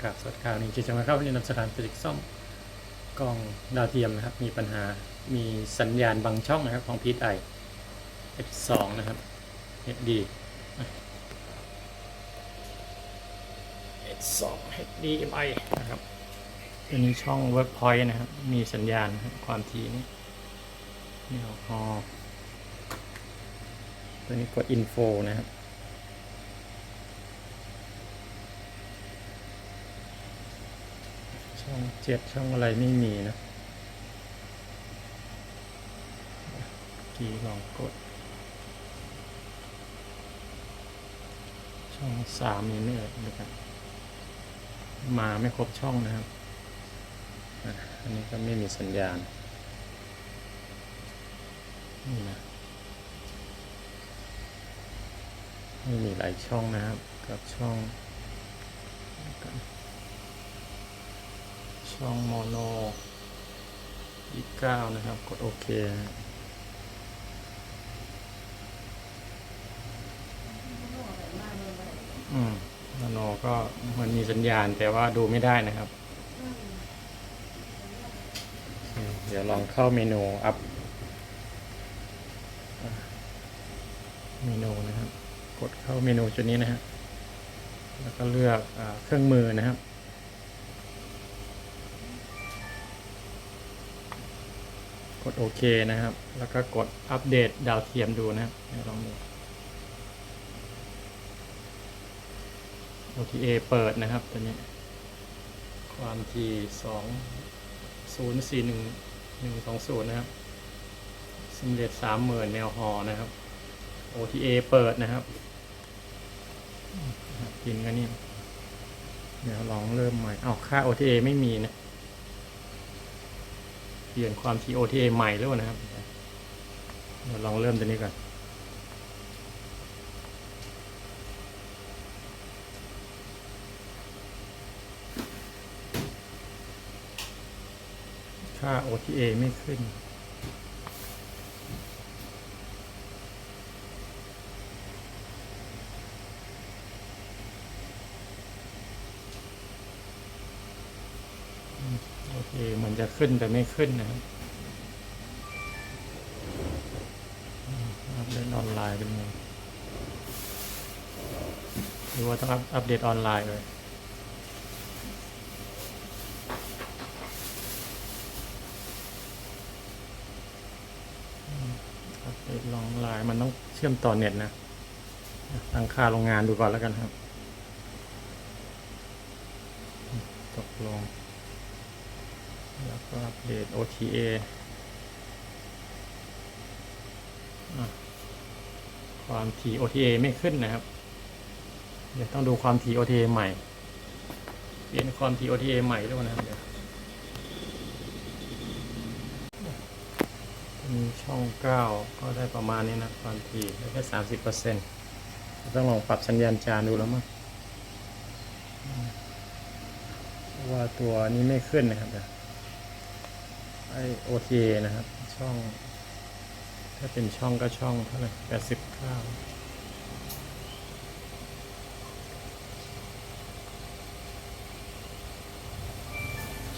กราบสวัสดีข่าวนี้จะมาเข้าที่นำสถานฟิสิกส์ซ่อมกล้องดาวเทียมนะครับ มีปัญหามีสัญญาณบางช่องนะครับ ของ PSI F2 นะครับ HD F2 HDMI นะครับตัวนี้ช่อง Workpoint นะครับ มีสัญญาณคความถี่นี้นี่ฮอตัวนี้กด Info นะครับ ช่องเจ็ดช่องอะไรไม่มีนะกี่ลองกด ช่องสามนี่ไม่เอ่ยนะครับมาไม่ครบช่องนะครับอันนี้ก็ไม่มีสัญญาณนี่นะไม่มีหลายช่องนะครับกับช่อง ช่องโมโนอีกเก้านะครับ กดโอเคอืมโมโนก็มันมีสัญญาณแต่ว่าดูไม่ได้นะครับ เดี๋ยวลองเข้าเมนูอัพเมนูนะครับ กดเข้าเมนูจุดนี้นะฮะแล้วก็เลือกอเครื่องมือนะครับ ดโอเคนะครับ แล้วก็กดอัปเดตดาวเทียมดูนะครับลองดู OTA เปิดนะครับตัวนี้ ความถี่สองศูนย์สี่หนึ่งหนึ่งสองศูนย์นะครับสมเด็จสามหมื่นแนวฮอนะครับ OTA เปิดนะครับกินก็นี่เดี๋ยวลองเริ่มใหม่เอาวค่า OTA ไม่มีนะ ปลี่ยนความ TOTA ใหม่แล้วนะครับเดี๋ยวลองเริ่มตัวนี้ก่อนค่า OTA ไม่ขึ้น โอเคเหมือน จะขึ้นแต่ไม่ขึ้นนะครับอืมอัปเดตออนไลน์เป็นไงหรือว่าต้องอัปเดตออนไลน์เลยอัปเดตออนไลน์มันต้องเชื่อมต่อเน็ตนะตั้งค่าโรงงานดูก่อนแล้วกันครับ ตกลง แล้วก็อัปเดต OTA ความถี่ OTA ไม่ขึ้นนะครับ เดี๋ยวต้องดูความถี่ OTA ใหม่ เปลี่ยนความถี่ OTA ใหม่ด้วยนะครับเดี๋ยวมีช่อง 9 ก็ได้ประมาณนี้นะความถี่ได้แค่สามสิบเปอร์เซ็นต์ต้องลองปรับสัญญาณจานดูแล้วมั้งว่าตัวนี้ไม่ขึ้นนะครับเดี๋ยว ไอโอทีนะครับ ช่อง ถ้าเป็นช่องก็ช่องเท่าไหร่แปดสิบเก้า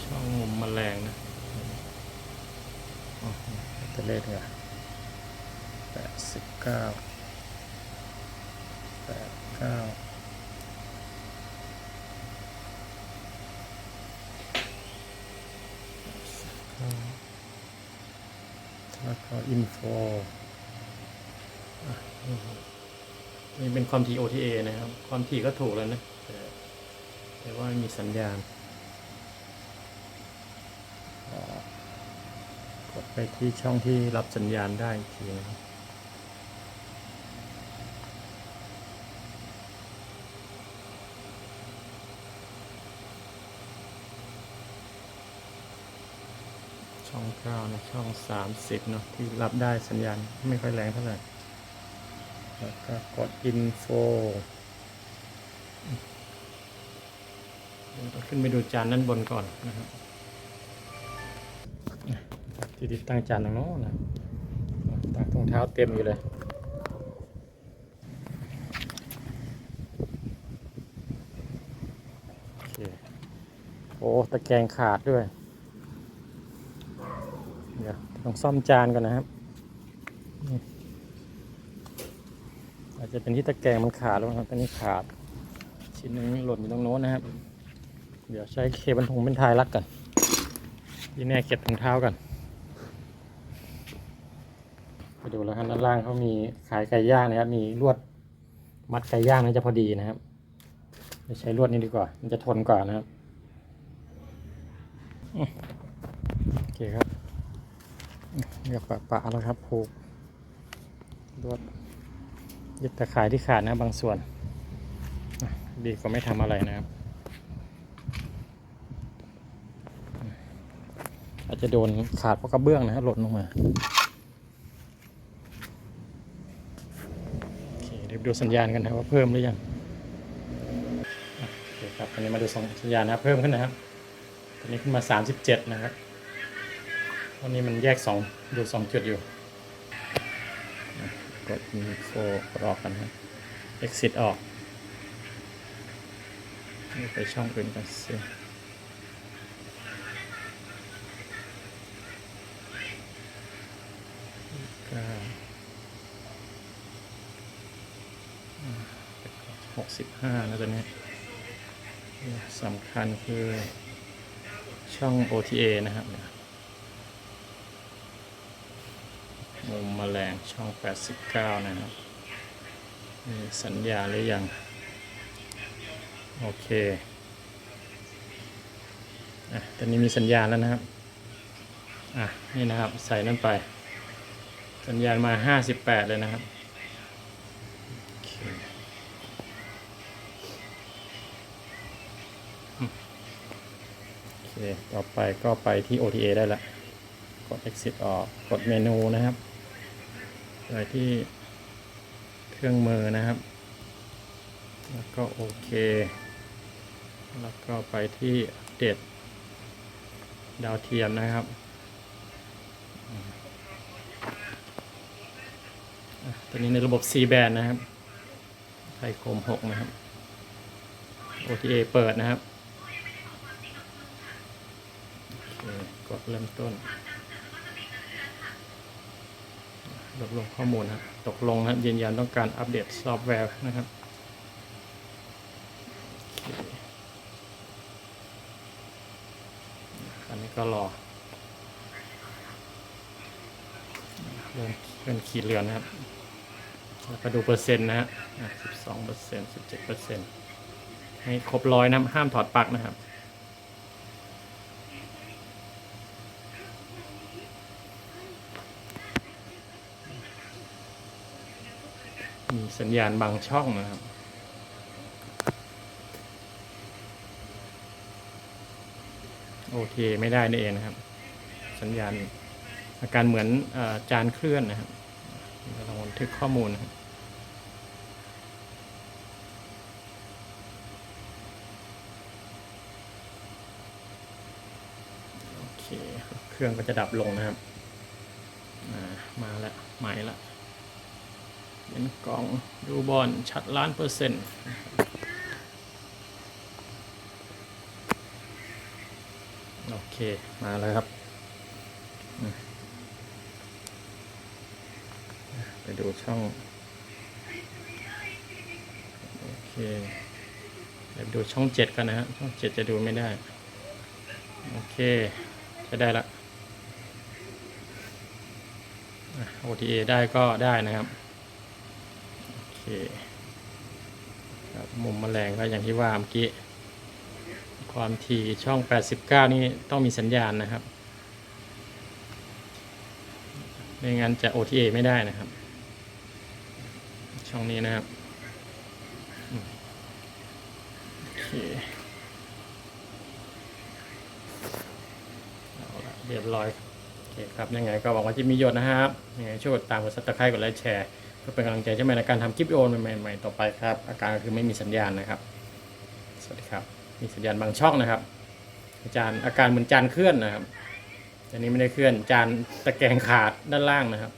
ช่องมุมแมลงนะอ๋อตัวเลขเหรอแปดสิบเก้าแปดเก้า แล้วก็อินโฟนี่เป็นความถี่ OTA นะครับ ความถี่ก็ถูกแล้วนะ แต่แต่ว่ามีสัญญาณ กดไปที่ช่องที่รับสัญญาณได้อีกทีนะครับ ช่องเก้านะช่องสามสิบเนาะที่รับได้สัญญาณไม่ค่อยแรงเท่าไหร่ แล้วก็กด info เดี๋ยวต้องขึ้นไปดูจานด้านบนก่อนนะครับที่ติดตั้งจานตรงโน้นนะตากรองเท้าเต็มอยู่เลยโอ้ตะแกรงขาดด้วย ดี๋ยวต้องซ่อมจานก่อนนะครับอาจจะเป็นที่ตะแกรงมันขาดแล้วนะครับตอนนี้ขาด ชิ้นหนึงหล่นอยู่ตรงโน้นนะครับ เดี๋ยวใช้เคบันทงเป็นทายรัดกันที่แน่เก็บถุงเท้ากันไปดูแล้วครับด้านล่างเขามีขายไก่ย่างนะครับ มีลวดมัดไก่ย่างน่จะพอดีนะครับจะใช้ลวดนี้ดีกว่า มันจะทนกว่านะครับโอเคครับ เรียกปะปะแล้วครับผูกลวดยึดตะข่ายที่ขาดนะบางส่วน ดีกว่าไม่ทำอะไรนะครับ อาจจะโดนขาดเพราะกระเบื้องนะครับหล่นลงมาโอเคเดี๋ยวดูสัญญาณกันนะว่าเพิ่มหรือยังโอเคครับตอนนี้มาดูสัญญาณนะเพิ่มขึ้นนะครับตอนนี้ขึ้นมา 37 นะครับ ตอนนี้มันแยก2ดู2จุดอยู่กดมีโฟกดออกันนะ exit ออกนี่ไปช่องอื่นกันสิหกสิบห้านะตัวนี้สำคัญคือช่อง OTA นะครับเนี่ย มุมแมลงช่อง 89 นะครับมีสัญญาหรือยัง โอเคอะตอนนี้มีสัญญาณแล้วนะครับ อะ นี่นะครับใส่นั่นไป สัญญาณมา 58 เลยนะครับโอเคต่อไปก็ไปที่ OTA ได้ละ กด exit ออก กดเมนูนะครับ ไปที่เครื่องมือนะครับ แล้วก็โอเค แล้วก็ไปที่เดตดดาวเทียมนะครับตอนนี้ในระบบ C band นะครับ ไทยคม 6 นะครับ OTA เปิดนะครับ กดเริ่มต้น รวบรวมข้อมูลนะครับตกลงนะครับยืนยันต้องการอัปเดตซอฟต์แวร์นะครับอันนี้ก็รอเริ่มเป็นขีดเรือนนะครับแล้วก็ดูเปอร์เซ็นต์นะฮะสิบสองเปอร์เซ็นต์สิบเจ็ดเปอร์เซ็นต์ให้ครบร้อยนะห้ามถอดปลั๊กนะครับ มีสัญญาณบางช่องนะครับโอเคไม่ได้นี่เองนะครับ สัญญาณอาการเหมือนอาจานเคลื่อนนะครับเราลองบันทึกข้อมูลนะครับโอเคเครื่องก็จะดับลงนะครับมาแล้วหมายละ กล่องดูบอลชัดล้านเปอร์เซ็นต์โอเค มาแล้วครับ ไปดูช่อง โอเคเดี๋ยวดูช่องเจ็ดกันนะฮะช่องเจ็ดจะดูไม่ได้ โอเค จะได้ละอะ OTA ได้ก็ได้นะครับ คครับมุมแมลงก็อย่างที่ว่าเมื่อกี้ ความถี่ช่อง 89 นี่ต้องมีสัญญาณนะครับ ไม่งั้นจะ OTA ไม่ได้นะครับ ช่องนี้นะครับโอเคเอาละเรียบร้อยโอเคครับ ยังไงก็หวังว่าจะมีประโยชน์นะครับยังไงช่วยกดตามกดซับสไครต์กดไลค์แชร์ ก็เป็นกำลังใจใช่ไหมในการทำคลิปวิดีโอใหม่ๆต่อไปครับ อาการก็คือไม่มีสัญญาณนะครับ สวัสดีครับ มีสัญญาณบางช่องนะครับ อาจารย์อาการเหมือนจานเคลื่อนนะครับ อันนี้ไม่ได้เคลื่อนจานตะแกรงขาดด้านล่างนะครับ